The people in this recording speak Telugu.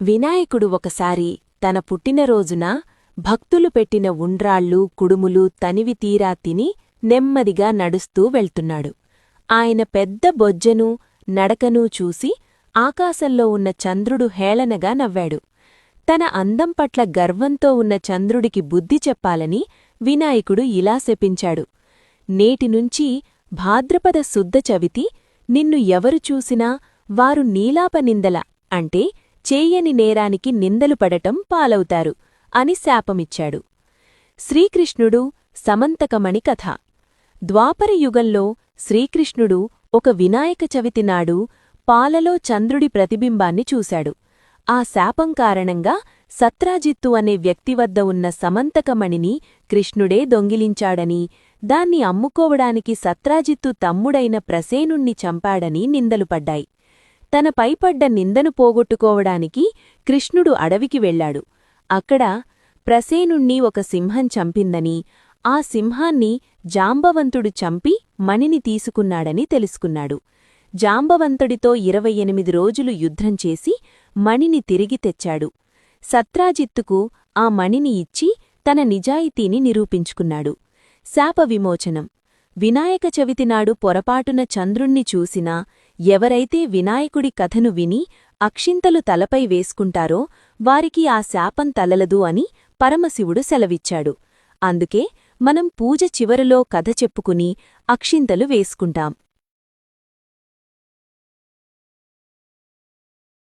వినాయకుడు ఒకసారి తన పుట్టినరోజున భక్తులు పెట్టిన ఉండ్రాళ్ళు కుడుములు తనివి తీరా తిని నెమ్మదిగా నడుస్తూ వెళ్తున్నాడు. ఆయన పెద్ద బొజ్జను నడకనూ చూసి ఆకాశంలో ఉన్న చంద్రుడు హేళనగా నవ్వాడు. తన అందం పట్ల గర్వంతో ఉన్న చంద్రుడికి బుద్ధి చెప్పాలని వినాయకుడు ఇలా శపించాడు. నేటినుంచి భాద్రపద శుద్ధ చవితి నిన్ను ఎవరు చూసినా వారు నీలాపనిందల అంటే చేయని నేరానికి నిందలు పడటం పాలవుతారు అని శాపమిచ్చాడు. శ్రీకృష్ణుడు సమంతకమణి కథ. ద్వాపరయుగంలో శ్రీకృష్ణుడు ఒక వినాయక చవితి నాడు పాలలో చంద్రుడి ప్రతిబింబాన్ని చూశాడు. ఆ శాపం కారణంగా సత్రాజిత్తు అనే వ్యక్తి వద్ద ఉన్న సమంతకమణిని కృష్ణుడే దొంగిలించాడని దాన్ని అమ్ముకోవడానికి సత్రాజిత్తు తమ్ముడైన ప్రసేనుణ్ణి చంపాడని నిందలు పడ్డాయి. తనపై పడ్డ నిందను పోగొట్టుకోవడానికి కృష్ణుడు అడవికి వెళ్ళాడు అక్కడ ప్రసేనుణ్ణి ఒక సింహం చంపిందని ఆ సింహాన్ని జాంబవంతుడు చంపి మణిని తీసుకున్నాడని తెలుసుకున్నాడు. జాంబవంతుడితో ఇరవై ఎనిమిది రోజులు యుద్ధం చేసి మణిని తిరిగి తెచ్చాడు. సత్రాజిత్తుకు ఆ మణిని ఇచ్చి తన నిజాయితీని నిరూపించుకున్నాడు. శాప విమోచనం వినాయక చవితినాడు పొరపాటున చంద్రుణ్ణి చూసినా ఎవరైతే వినాయకుడి కథను విని అక్షింతలు తలపై వేసుకుంటారో వారికి ఆ శాపం తలలదు అని పరమశివుడు సెలవిచ్చాడు. అందుకే మనం పూజ చివరలో కథ చెప్పుకుని అక్షింతలు వేసుకుంటాం.